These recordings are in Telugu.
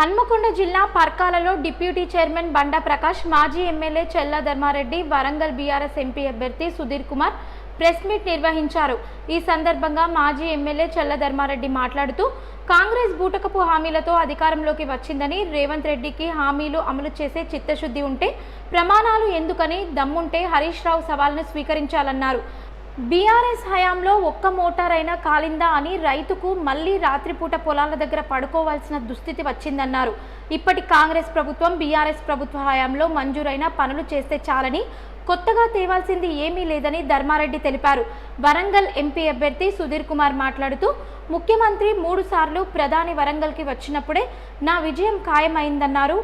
హన్మకొండ జిల్లా పర్కాలలో డిప్యూటీ చైర్మన్ బండా ప్రకాష్ మాజీ ఎమ్మెల్యే చెల్ల ధర్మారెడ్డి వరంగల్ బీఆర్ఎస్ ఎంపీ అభ్యర్థి సుధీర్ కుమార్ ప్రెస్ మీట్ నిర్వహించారు. ఈ సందర్భంగా మాజీ ఎమ్మెల్యే చెల్ల ధర్మారెడ్డి మాట్లాడుతూ కాంగ్రెస్ బూటకపు హామీలతో అధికారంలోకి వచ్చిందని రేవంత్ రెడ్డికి హామీలు అమలు చేసే చిత్తశుద్ధి ఉంటే ప్రమాణాలు ఎందుకని దమ్ముంటే హరీష్ రావు సవాల్ను స్వీకరించాలన్నారు. బీఆర్ఎస్ హయాంలో ఒక్క మోటార్ అయినా కాలిందా అని రైతుకు మళ్ళీ రాత్రిపూట పొలాల దగ్గర పడుకోవాల్సిన దుస్థితి వచ్చిందన్నారు. ఇప్పటి కాంగ్రెస్ ప్రభుత్వం బీఆర్ఎస్ ప్రభుత్వ హయాంలో మంజూరైన పనులు చేస్తే చాలని కొత్తగా తేవాల్సింది ఏమీ లేదని ధర్మారెడ్డి తెలిపారు. వరంగల్ ఎంపీ అభ్యర్థి సుధీర్ కుమార్ మాట్లాడుతూ ముఖ్యమంత్రి మూడు సార్లు ప్రధాని వరంగల్కి వచ్చినప్పుడే నా విజయం ఖాయమైందన్నారు.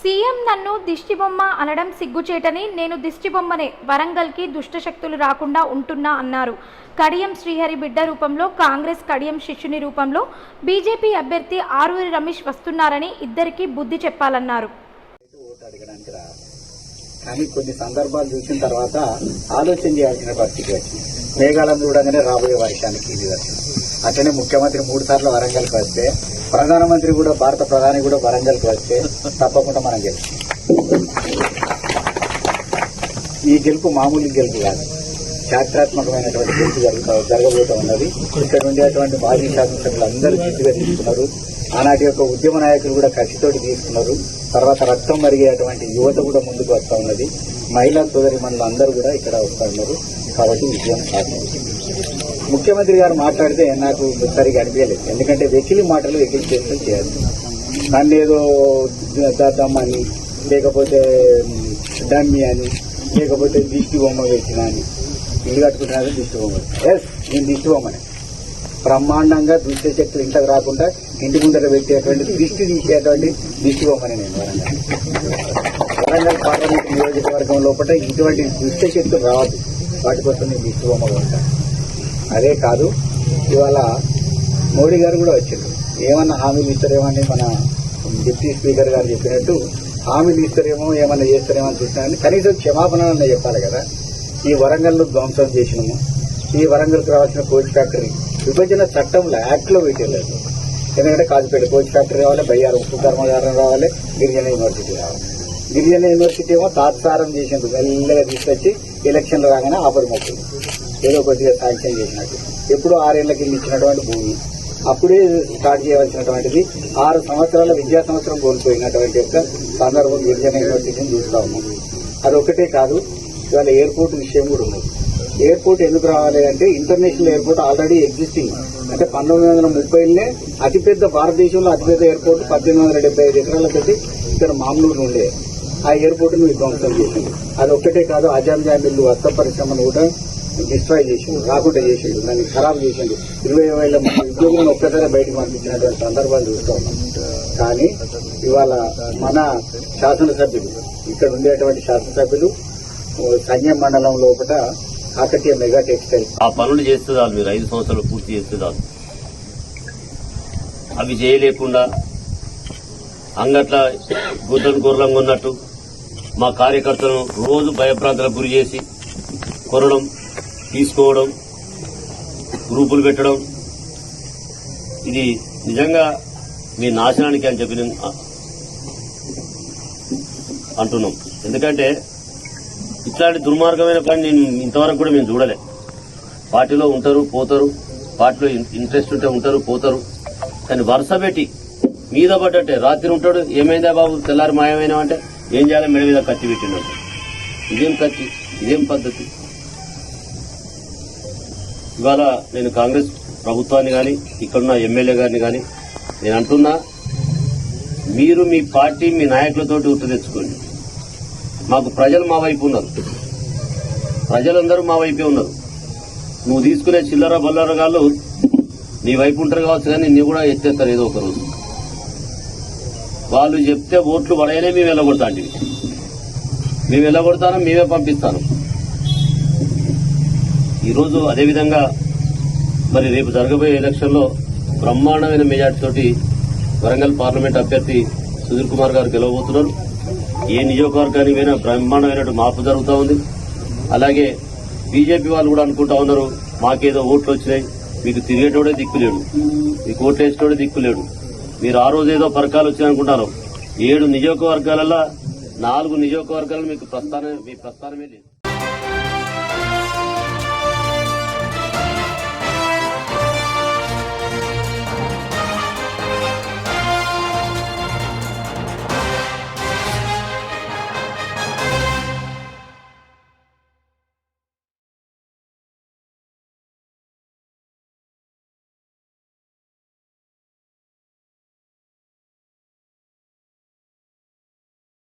సీఎం నన్ను దిష్టిబొమ్మ అనడం సిగ్గుచేటని నేను దిష్టిబొమ్మనే వరంగల్కి దుష్టశక్తులు రాకుండా ఉంటున్నా అన్నారు. కడియం శ్రీహరి బిడ్డ రూపంలో కాంగ్రెస్ కడియం శిష్యుని రూపంలో బీజేపీ అభ్యర్థి ఆరూరి రమేష్ వస్తున్నారని ఇద్దరికి బుద్ధి చెప్పాలన్నారు. కానీ కొన్ని సందర్భాలు చూసిన తర్వాత ఆలోచన చేయాల్సిన పరిస్థితి వచ్చింది. మేఘాలను చూడగానే రాబోయే వర్షానికి ఇది వచ్చింది. అట్లనే ముఖ్యమంత్రి మూడు సార్లు వరంగల్కి వస్తే ప్రధానమంత్రి కూడా భారత ప్రధాని కూడా వరంగల్కి వస్తే తప్పకుండా మనం గెలుపు ఈ గెలుపు మామూలు గెలుపు కాదు. చారిత్రాత్మకమైనటువంటి గెలుపు జరుగుతా జరగబోతూ ఉన్నది. ఇక్కడ ఉండేటువంటి మాజీ శాసనసభ్యులు అందరూ జిద్దుగా తీసుకున్నారు. ఆనాటి యొక్క ఉద్యమ నాయకులు కూడా కసితోటి తీసుకున్నారు. తర్వాత రక్తం మరిగేటువంటి యువత కూడా ముందుకు వస్తా ఉన్నది. మహిళా సోదరి మనులు అందరూ కూడా ఇక్కడ వస్తూ ఉన్నారు. కాబట్టి విజయం కాదు ముఖ్యమంత్రి గారు మాట్లాడితే నాకు సరిగా అనిపించలేదు. ఎందుకంటే వెకిలి మాటలు వెకిలి చేస్తే చేయాలి. నన్ను ఏదో దద్దమ్మని లేకపోతే డమ్మి అని లేకపోతే దిష్టి బొమ్మ వేసిన అని. ఇల్లు కట్టుకుంటున్నది దిష్టి బొమ్మ. ఎస్ నేను దిష్టి బొమ్మనే. బ్రహ్మాండంగా దుష్ట శక్తులు ఇంటకు రాకుండా ఇంటి ముందర పెట్టేటువంటి దిష్టి తీసేటువంటి దిష్టి బొమ్మనే నేను వరంగల్. వరంగల్ పార్లమెంట్ నియోజకవర్గం లోపల ఇటువంటి దుష్ట శక్తులు రావద్దు. వాటి కోసం నేను దిష్టి ఉంటాను అదే కాదు ఇవాళ మోడీ గారు కూడా వచ్చారు ఏమన్నా హామీలు ఇస్తారేమని మన డిప్యూటీ స్పీకర్ గారు చెప్పినట్టు హామీలు ఇస్తారేమో ఏమన్నా చేస్తారేమో అని చూసినా కనీసం క్షమాపణ అన్న చెప్పాలి కదా. ఈ వరంగల్ను ధ్వంసం చేసినాము. ఈ వరంగల్కి రావాల్సిన కోచ్ ఫ్యాక్టరీ విభజన చట్టంలో యాక్ట్లో పెట్టలేదు ఎందుకంటే కాజుపేట కోచ్ ఫ్యాక్టరీ రావాలి బయ్యారు ఉప్పు కర్మాగారం రావాలి గిరిజన యూనివర్సిటీ రావాలి. గిరిజన యూనివర్సిటీ ఏమో తాత్సారం చేసినట్టు మెల్లగా తీసుకొచ్చి ఎలక్షన్లు రాగానే ఆపరి ఏదో కొద్దిగా శాంక్షన్ చేసినట్టు. ఎప్పుడు ఆరేళ్ళ కింద ఇచ్చినటువంటి భూమి. అప్పుడే స్టార్ట్ చేయవలసినటువంటిది ఆరు సంవత్సరాల విద్యా సంవత్సరం కోల్పోయినటువంటి యొక్క సందర్భం గిరిజన యూనివర్సిటీని చూస్తా ఉన్నాం. అది ఒకటే కాదు ఇవాళ ఎయిర్పోర్ట్ విషయం కూడా ఉన్నది. ఎయిర్పోర్ట్ ఎందుకు రావాలి అంటే ఇంటర్నేషనల్ ఎయిర్పోర్ట్ ఆల్రెడీ ఎగ్జిస్టింగ్ అంటే పంతొమ్మిది వందల ముప్పైలోనే అతిపెద్ద భారతదేశంలో అతిపెద్ద ఎయిర్పోర్ట్ పద్దెనిమిది వందల డెబ్బై ఐదు ఎకరాల పెట్టి ఇక్కడ మామూలు ఉండే. ఆ ఎయిర్పోర్ట్ను విధ్వంసం చేసింది అది ఒక్కటే కాదు అజాం జామిల్లు వస్త్ర పరిశ్రమను కూడా డిస్ట్రాయ్ చేసిండు రాకుండా చేసిండు. దాన్ని ఖరాబ్ చేసిండు. ఇరవై వేల మంది ఉద్యోగులను ఒక్కసారి బయటకు పంపించినటువంటి సందర్భాలు చూస్తూ ఉన్నాం. కానీ ఇవాళ మన శాసనసభ్యులు ఇక్కడ ఉండేటువంటి శాసనసభ్యులు ఓ సంజయ్ మండలం లోపల కాకతీయ మెగా టెక్స్టైల్. ఆ పనులు చేస్తే చాలు మీరు. ఐదు సంవత్సరాలు పూర్తి చేస్తే చాలు. అవి చేయలేకుండా అంగట్ల గుర్రం గుర్రంగా ఉన్నట్టు మా కార్యకర్తలను రోజు భయప్రాంతాలకు గురి చేసి కొనడం తీసుకోవడం గ్రూపులు పెట్టడం. ఇది నిజంగా మీ నాశనానికి అని చెప్పి అంటున్నాం. ఎందుకంటే ఇట్లాంటి దుర్మార్గమైన పని నేను ఇంతవరకు కూడా మేము చూడలే. పార్టీలో ఉంటారు పోతారు. పార్టీలో ఇంట్రెస్ట్ ఉంటే ఉంటారు పోతారు. కానీ వరుస పెట్టి మీద పడ్డట్టే. రాత్రి ఉంటాడు ఏమైందా బాబు? తెల్లారి మాయమైనా అంటే ఏం చేయాలి మెడ మీద కత్తి పెట్టిండు. ఇదేం కత్తి? ఇదేం పద్ధతి? ఇవాళ నేను కాంగ్రెస్ ప్రభుత్వాన్ని కానీ ఇక్కడున్న ఎమ్మెల్యే గారిని కానీ నేను అంటున్నా మీరు మీ పార్టీ మీ నాయకులతోటి గుర్తు తెచ్చుకోండి. మాకు ప్రజలు మా వైపు ఉన్నారు. ప్రజలందరూ మా వైపే ఉన్నారు. నువ్వు తీసుకునే చిల్లర బల్లరగాళ్ళు నీ వైపు ఉంటారు కావచ్చు కానీ నీ కూడా ఎత్తేస్తారు ఏదో ఒక రోజు. వాళ్ళు చెప్తే ఓట్లు పడేనే మేము వెళ్ళగొడతాండి మేము వెళ్ళగొడతాను మేమే పంపిస్తాను. ఈరోజు అదేవిధంగా మరి రేపు జరగబోయే ఎలక్షన్లో బ్రహ్మాండమైన మెజార్టీతోటి వరంగల్ పార్లమెంట్ అభ్యర్థి సుధీర్ కుమార్ గారు గెలవబోతున్నారు. ఏ నియోజకవర్గానికి పోయినా బ్రహ్మాండమైన మార్పు జరుగుతూ ఉంది. అలాగే బీజేపీ వాళ్ళు కూడా అనుకుంటా ఉన్నారు మాకేదో ఓట్లు వచ్చినాయి మీకు తిరిగేటోడే దిక్కులేడు మీకు ఓట్లు వేసేటోడే దిక్కులేడు మీరు ఆ రోజు ఏదో పరకాలు వచ్చాయనుకుంటారు. ఏడు నియోజకవర్గాలలో నాలుగు నియోజకవర్గాలు మీకు ప్రస్థానం మీ ప్రస్థానమే లేదు.